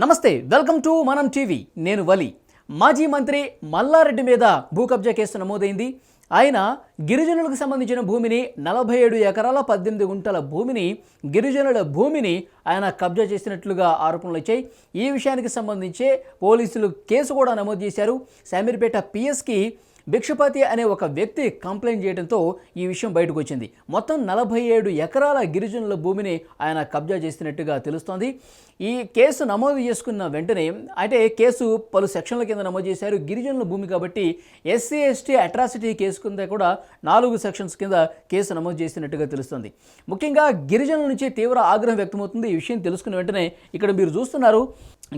నమస్తే welcome to మనం TV. నేను వలి. మాజీ మంత్రి మల్లారెడ్డి మీద భూ కబ్జా కేసు నమోదైంది. ఆయన గిరిజనులకు సంబంధించిన భూమిని నలభై ఏడు ఎకరాల పద్దెనిమిది గుంటల భూమిని గిరిజనుల భూమిని ఆయన కబ్జా చేసినట్లుగా ఆరోపణలు వచ్చాయి. ఈ విషయానికి సంబంధించి పోలీసులు కేసు కూడా నమోదు చేశారు. శామీర్పేట పిఎస్కి భిక్షపతి అనే ఒక వ్యక్తి కంప్లైంట్ చేయడంతో ఈ విషయం బయటకు వచ్చింది మొత్తం నలభై ఏడు ఎకరాల గిరిజనుల భూమిని ఆయన కబ్జా చేసినట్టుగా తెలుస్తోంది. ఈ కేసు నమోదు చేసుకున్న వెంటనే అంటే కేసు పలు సెక్షన్ల కింద నమోదు చేశారు గిరిజనుల భూమి కాబట్టి ఎస్సీ ఎస్టీ అట్రాసిటీ కేసు కింద కూడా నాలుగు సెక్షన్స్ కింద కేసు నమోదు చేసినట్టుగా తెలుస్తుంది. ముఖ్యంగా గిరిజనుల నుంచి తీవ్ర ఆగ్రహం వ్యక్తమవుతుంది. ఈ విషయం తెలుసుకున్న వెంటనే ఇక్కడ మీరు చూస్తున్నారు.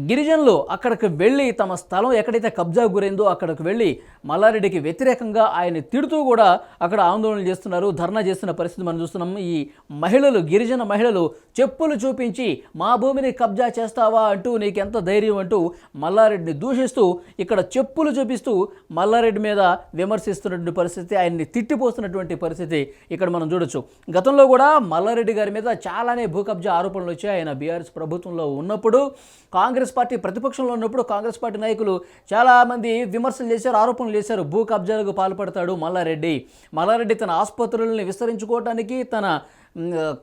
గిరిజనులు అక్కడికి వెళ్ళి తమ స్థలం ఎక్కడైతే కబ్జా గురైందో అక్కడికి వెళ్ళి మల్లారెడ్డికి వ్యతిరేకంగా ఆయన తిడుతూ కూడా అక్కడ ఆందోళనలు చేస్తున్నారు ధర్నా చేస్తున్న పరిస్థితి మనం చూస్తున్నాం. ఈ మహిళలు గిరిజన మహిళలు చెప్పులు చూపించి మా భూమిని కబ్జా చేస్తావా అంటూ నీకెంత ధైర్యం అంటూ మల్లారెడ్డిని దూషిస్తూ ఇక్కడ చెప్పులు చూపిస్తూ మల్లారెడ్డి మీద విమర్శిస్తున్నటువంటి పరిస్థితి ఆయన్ని తిట్టిపోస్తున్నటువంటి పరిస్థితి ఇక్కడ మనం చూడొచ్చు. గతంలో కూడా మల్లారెడ్డి గారి మీద చాలానే భూ కబ్జా ఆరోపణలు వచ్చాయి. ఆయన బీఆర్ఎస్ ప్రభుత్వంలో ఉన్నప్పుడు కాంగ్రెస్ కాంగ్రెస్ పార్టీ ప్రతిపక్షంలో ఉన్నప్పుడు కాంగ్రెస్ పార్టీ నాయకులు చాలామంది విమర్శలు చేశారు ఆరోపణలు చేశారు. భూ కబ్జాలకు పాల్పడతాడు మల్లారెడ్డి. మల్లారెడ్డి తన ఆసుపత్రులని విస్తరించుకోవటానికి తన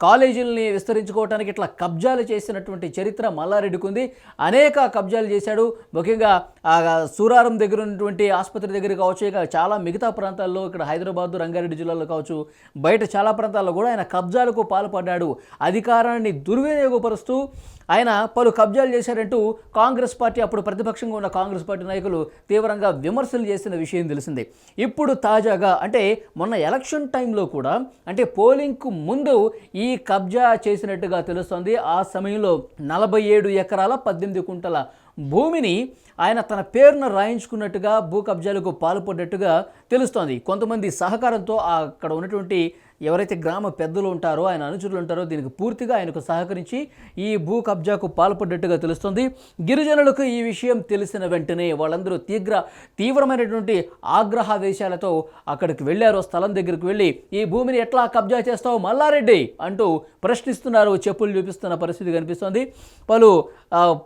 కాలేజీలని విస్తరించుకోవడానికి ఇట్లా కబ్జాలు చేసినటువంటి చరిత్ర మల్లారెడ్డికి ఉంది అనేక కబ్జాలు చేశాడు. ముఖ్యంగా సూరారం దగ్గర ఉన్నటువంటి ఆసుపత్రి దగ్గర కావచ్చు ఇక చాలా మిగతా ప్రాంతాల్లో ఇక్కడ హైదరాబాద్ రంగారెడ్డి జిల్లాలో కావచ్చు బయట చాలా ప్రాంతాల్లో కూడా ఆయన కబ్జాలకు పాల్పడ్డాడు. అధికారాన్ని దుర్వినియోగపరుస్తూ ఆయన పలు కబ్జాలు చేశారంటూ కాంగ్రెస్ పార్టీ అప్పుడు ప్రతిపక్షంగా ఉన్న కాంగ్రెస్ పార్టీ నాయకులు తీవ్రంగా విమర్శలు చేసిన విషయం తెలిసిందే. ఇప్పుడు తాజాగా అంటే మొన్న ఎలక్షన్ టైంలో కూడా అంటే పోలింగ్కు ముందు ఈ కబ్జా చేసినట్టుగా తెలుస్తోంది. ఆ సమయంలో నలభై ఏడు ఎకరాల పద్దెనిమిది కుంటల భూమిని ఆయన తన పేరును రాయించుకున్నట్టుగా భూ కబ్జాలకు పాల్పడ్డట్టుగా తెలుస్తోంది. కొంతమంది సహకారంతో అక్కడ ఉన్నటువంటి ఎవరైతే గ్రామ పెద్దలు ఉంటారో ఆయన అనుచరులు ఉంటారో దీనికి పూర్తిగా ఆయనకు సహకరించి ఈ భూ కబ్జాకు పాల్పడ్డట్టుగా తెలుస్తుంది. గిరిజనులకు ఈ విషయం తెలిసిన వెంటనే వాళ్ళందరూ తీవ్ర తీవ్రమైనటువంటి ఆగ్రహావేశాలతో అక్కడికి వెళ్ళారు. స్థలం దగ్గరికి వెళ్ళి ఈ భూమిని ఎట్లా కబ్జా చేస్తావు మల్లారెడ్డి? అంటూ ప్రశ్నిస్తున్నారు. చెప్పులు చూపిస్తున్న పరిస్థితి కనిపిస్తోంది. పలు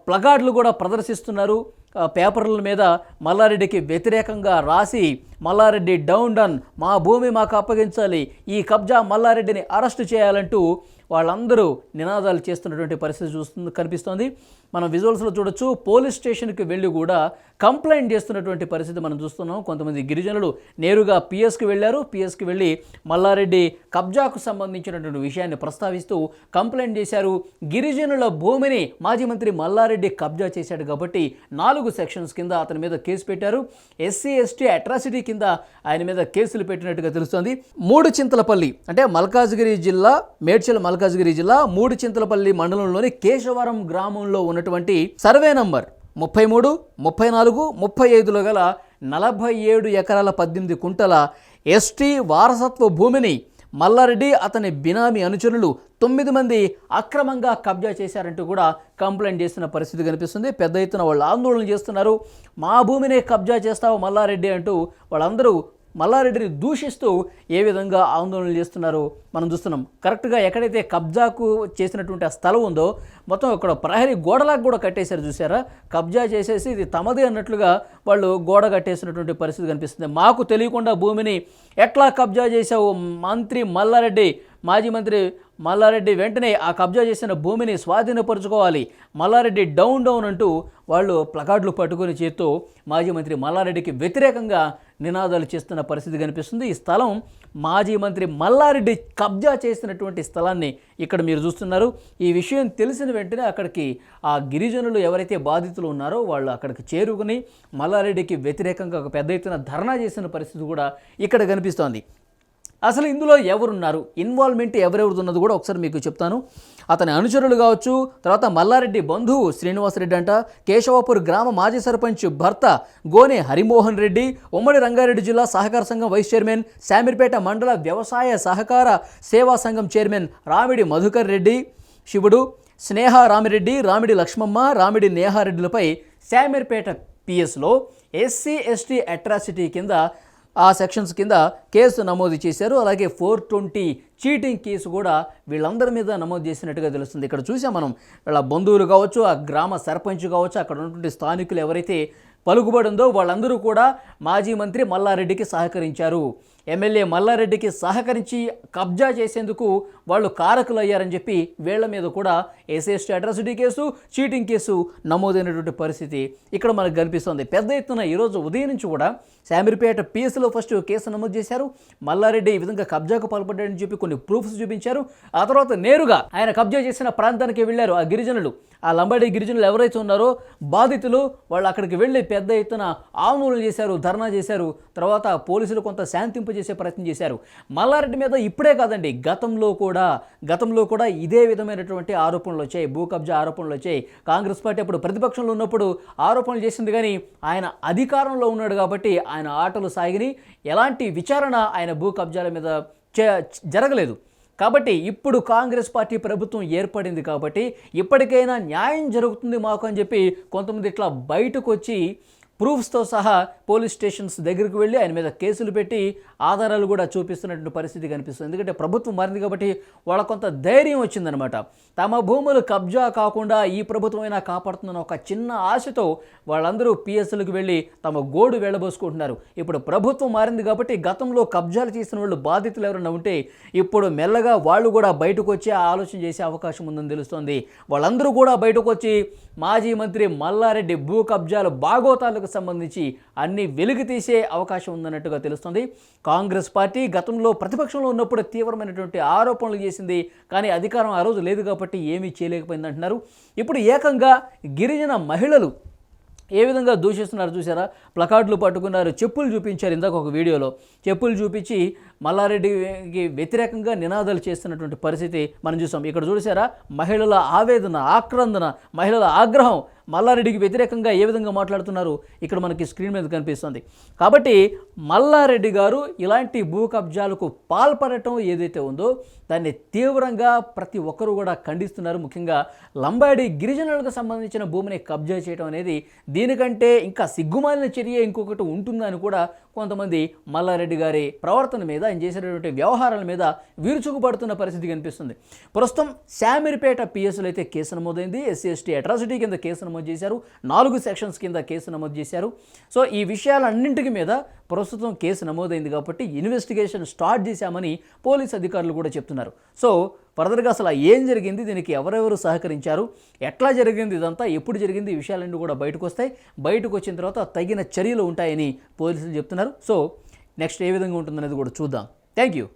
ప్లగాడ్లు ప్లగార్డులు కూడా ప్రదర్శిస్తున్నారు. పేపర్ల మీద మల్లారెడ్డికి వ్యతిరేకంగా రాసి మల్లారెడ్డి డౌన్ డన్ మా భూమి మాకు అప్పగించాలి. ఈ కబ్జా మల్లారెడ్డిని అరెస్టు చేయాలంటూ వాళ్ళందరూ నినాదాలు చేస్తున్నటువంటి పరిస్థితి చూస్తుంది కనిపిస్తోంది. మనం విజువల్స్లో చూడొచ్చు పోలీస్ స్టేషన్కి వెళ్ళి కూడా కంప్లైంట్ చేస్తున్నటువంటి పరిస్థితి మనం చూస్తున్నాం. కొంతమంది గిరిజనులు నేరుగా పిఎస్కి వెళ్ళారు. పిఎస్కి వెళ్ళి మల్లారెడ్డి కబ్జాకు సంబంధించినటువంటి విషయాన్ని ప్రస్తావిస్తూ కంప్లైంట్ చేశారు. గిరిజనుల భూమిని మాజీ మంత్రి మల్లారెడ్డి కబ్జా చేశాడు కాబట్టి నాలుగు సెక్షన్స్ కింద అతని మీద కేసు పెట్టారు. ఎస్సీ ఎస్టీ అట్రాసిటీ కింద ఆయన మీద కేసులు పెట్టినట్టుగా తెలుస్తోంది. మూడు చింతలపల్లి అంటే మల్కాజ్గిరి జిల్లా మేడ్చల్ మల్ మల్కాజ్గిరి జిల్లా మూడు చింతలపల్లి మండలంలోని కేశవరం గ్రామంలో ఉన్నటువంటి సర్వే నంబర్ ముప్పై మూడు ముప్పై నాలుగు ముప్పై ఐదులో గల నలభై ఏడు ఎకరాల పద్దెనిమిది కుంటల ఎస్టీ వారసత్వ భూమిని మల్లారెడ్డి అతని బినామీ అనుచరులు తొమ్మిది మంది అక్రమంగా కబ్జా చేశారంటూ కూడా కంప్లైంట్ చేసిన పరిస్థితి కనిపిస్తుంది. పెద్ద ఎత్తున వాళ్ళు ఆందోళన చేస్తున్నారు. మా భూమినే కబ్జా చేస్తావు మల్లారెడ్డి అంటూ వాళ్ళందరూ మల్లారెడ్డిని దూషిస్తూ ఏ విధంగా ఆందోళనలు చేస్తున్నారో మనం చూస్తున్నాం. కరెక్ట్గా ఎక్కడైతే కబ్జాకు చేసినటువంటి ఆ స్థలం ఉందో మొత్తం అక్కడ ప్రహరీ గోడలాగా కూడా కట్టేశారు చూసారా? కబ్జా చేసేసి ఇది తమది అన్నట్లుగా వాళ్ళు గోడ కట్టేసినటువంటి పరిస్థితి కనిపిస్తుంది. మాకు తెలియకుండా భూమిని ఎట్లా కబ్జా చేశావు మంత్రి మల్లారెడ్డి? మాజీ మంత్రి మల్లారెడ్డి వెంటనే ఆ కబ్జా చేసిన భూమిని స్వాధీనపరుచుకోవాలి. మల్లారెడ్డి డౌన్ డౌన్ అంటూ వాళ్ళు ప్లకార్డులు పట్టుకుని చేత్తూ మాజీ మంత్రి మల్లారెడ్డికి వ్యతిరేకంగా నినాదాలు చేస్తున్న పరిస్థితి కనిపిస్తుంది. ఈ స్థలం మాజీ మంత్రి మల్లారెడ్డి కబ్జా చేసినటువంటి స్థలాన్ని ఇక్కడ మీరు చూస్తున్నారు. ఈ విషయం తెలిసిన వెంటనే అక్కడికి ఆ గిరిజనులు ఎవరైతే బాధితులు ఉన్నారో వాళ్ళు అక్కడికి చేరుకుని మల్లారెడ్డికి వ్యతిరేకంగా ఒక పెద్ద ఎత్తున ధర్నా చేసిన పరిస్థితి కూడా ఇక్కడ కనిపిస్తోంది. అసలు ఇందులో ఎవరున్నారు? ఇన్వాల్వ్మెంట్ ఎవరెవరిది ఉన్నది కూడా ఒకసారి మీకు చెప్తాను. అతని అనుచరులు కావచ్చు తర్వాత మల్లారెడ్డి బంధువు శ్రీనివాసరెడ్డి అంట కేశవాపూర్ గ్రామ మాజీ సర్పంచ్ భర్త గోనె హరిమోహన్ రెడ్డి ఉమ్మడి రంగారెడ్డి జిల్లా సహకార సంఘం వైస్ చైర్మన్ శామీర్పేట మండల వ్యవసాయ సహకార సేవా సంఘం చైర్మన్ రామిడి మధుకర్ రెడ్డి శివుడు స్నేహ రామిరెడ్డి రామిడి లక్ష్మమ్మ రామిడి నేహారెడ్డిలపై శామీర్పేట పిఎస్లో ఎస్సీ ఎస్టీ అట్రాసిటీ కింద ఆ సెక్షన్స్ కింద కేసు నమోదు చేశారు. అలాగే ఫోర్ ట్వంటీ చీటింగ్ కేసు కూడా వీళ్ళందరి మీద నమోదు చేసినట్టుగా తెలుస్తుంది. ఇక్కడ చూసాం మనం వీళ్ళ బంధువులు కావచ్చు ఆ గ్రామ సర్పంచ్ కావచ్చు అక్కడ ఉన్నటువంటి స్థానికులు ఎవరైతే పలుకుబడిందో వాళ్ళందరూ కూడా మాజీ మంత్రి మల్లారెడ్డికి సహకరించారు. ఎమ్మెల్యే మల్లారెడ్డికి సహకరించి కబ్జా చేసేందుకు వాళ్ళు కారకులు అయ్యారని చెప్పి వీళ్ళ మీద కూడా SST atrocity case cheating case నమోదైనటువంటి పరిస్థితి ఇక్కడ మనకు కనిపిస్తుంది. పెద్ద ఎత్తున ఈరోజు ఉదయం నుంచి కూడా శామిరిపేట పిఎస్లో ఫస్ట్ కేసు నమోదు చేశారు. మల్లారెడ్డి ఈ విధంగా కబ్జాకు పాల్పడ్డాడని చెప్పి కొన్ని ప్రూఫ్స్ చూపించారు. ఆ తర్వాత నేరుగా ఆయన కబ్జా చేసిన ప్రాంతానికి వెళ్ళారు ఆ గిరిజనులు. ఆ లంబాడి గిరిజనులు ఎవరైతే ఉన్నారో బాధితులు వాళ్ళు అక్కడికి వెళ్ళి పెద్ద ఎత్తున ఆందోళన చేశారు ధర్నా చేశారు. తర్వాత పోలీసులు కొంత శాంతింపు చేసే ప్రయత్నం చేశారు. మల్లారెడ్డి మీద ఇప్పుడే కాదండి గతంలో కూడా గతంలో కూడా ఇదే విధమైనటువంటి ఆరోపణలు వచ్చాయి. భూ కబ్జా ఆరోపణలు వచ్చాయి. కాంగ్రెస్ పార్టీ అప్పుడు ప్రతిపక్షంలో ఉన్నప్పుడు ఆరోపణలు చేసింది కానీ ఆయన అధికారంలో ఉన్నాడు కాబట్టి ఆయన ఆటలు సాగిని. ఎలాంటి విచారణ ఆయన భూ కబ్జాల మీద చే- జరగలేదు. కాబట్టి ఇప్పుడు కాంగ్రెస్ పార్టీ ప్రభుత్వం ఏర్పడింది కాబట్టి ఇప్పటికైనా న్యాయం జరుగుతుంది మాకు అని చెప్పి కొంతమంది ఇట్లా బయటకు వచ్చి ప్రూఫ్స్తో సహా పోలీస్ స్టేషన్స్ దగ్గరికి వెళ్ళి ఆయన మీద కేసులు పెట్టి ఆధారాలు కూడా చూపిస్తున్నటువంటి పరిస్థితి కనిపిస్తుంది. ఎందుకంటే ప్రభుత్వం మారింది కాబట్టి వాళ్ళ కొంత ధైర్యం వచ్చిందనమాట. తమ భూములు కబ్జా కాకుండా ఈ ప్రభుత్వమైనా కాపాడుతుందన్న ఒక చిన్న ఆశతో వాళ్ళందరూ పిఎస్లకు వెళ్ళి తమ గోడు వెళ్ళబోసుకుంటున్నారు. ఇప్పుడు ప్రభుత్వం మారింది కాబట్టి గతంలో కబ్జాలు చేసిన వాళ్ళు బాధితులు ఎవరైనా ఉంటే ఇప్పుడు మెల్లగా వాళ్ళు కూడా బయటకు వచ్చి ఆలోచన చేసే అవకాశం ఉందని తెలుస్తోంది. వాళ్ళందరూ కూడా బయటకు వచ్చి మాజీ మంత్రి మల్లారెడ్డి భూ కబ్జాలు బాగోతాలకు సంబంధించి అన్ని వెలుగు తీసే అవకాశం ఉందన్నట్టుగా తెలుస్తుంది. కాంగ్రెస్ పార్టీ గతంలో ప్రతిపక్షంలో ఉన్నప్పుడు తీవ్రమైనటువంటి ఆరోపణలు చేసింది. కానీ అధికారం ఆ రోజు లేదు కాబట్టి ఏమీ చేయలేకపోయింది అంటున్నారు. ఇప్పుడు ఏకంగా గిరిజన మహిళలు ఏ విధంగా దూషిస్తున్నారు చూసారా? ప్లకార్డులు పట్టుకున్నారు చెప్పులు చూపించారు ఇందాక ఒక వీడియోలో. చెప్పులు చూపించి మల్లారెడ్డికి వ్యతిరేకంగా నినాదాలు చేస్తున్నటువంటి పరిస్థితి మనం చూసాం. ఇక్కడ చూసారా? మహిళల ఆవేదన ఆక్రందన మహిళల ఆగ్రహం మల్లారెడ్డికి వ్యతిరేకంగా ఏ విధంగా మాట్లాడుతున్నారు ఇక్కడ మనకి స్క్రీన్ మీద కనిపిస్తుంది. కాబట్టి మల్లారెడ్డి గారు ఇలాంటి భూ కబ్జాలకు పాల్పడటం ఏదైతే ఉందో దాన్ని తీవ్రంగా ప్రతి ఒక్కరూ కూడా ఖండిస్తున్నారు. ముఖ్యంగా లంబాడి గిరిజనులకు సంబంధించిన భూమిని కబ్జా చేయడం అనేది దీనికంటే ఇంకా సిగ్గుమాలిన చర్య ఇంకొకటి ఉంటుందని కూడా కొంతమంది మల్లారెడ్డి గారి ప్రవర్తన మీద ఆయన చేసినటువంటి వ్యవహారాల మీద విరుచుకుపడుతున్న పరిస్థితి కనిపిస్తుంది. ప్రస్తుతం శామిరిపేట పిఎస్లో అయితే కేసు నమోదైంది. ఎస్సీ ఎస్టీ అట్రాసిటీ కింద కేసు నమోదు చేశారు. నాలుగు సెక్షన్స్ కింద కేసు నమోదు చేశారు. సో ఈ విషయాలన్నింటికి మీద ప్రస్తుతం కేసు నమోదైంది కాబట్టి ఇన్వెస్టిగేషన్ స్టార్ట్ చేశామని పోలీస్ అధికారులు కూడా చెప్తున్నారు. సో ఫర్దర్గా అసలు ఏం జరిగింది? దీనికి ఎవరెవరు సహకరించారు? ఎట్లా జరిగింది ఇదంతా? ఎప్పుడు జరిగింది? ఈ విషయాలన్నీ కూడా బయటకు వస్తాయి. బయటకు వచ్చిన తర్వాత తగిన చర్యలు ఉంటాయని పోలీసులు చెప్తున్నారు. సో నెక్స్ట్ ఏ విధంగా ఉంటుందనేది కూడా చూద్దాం థ్యాంక్ యూ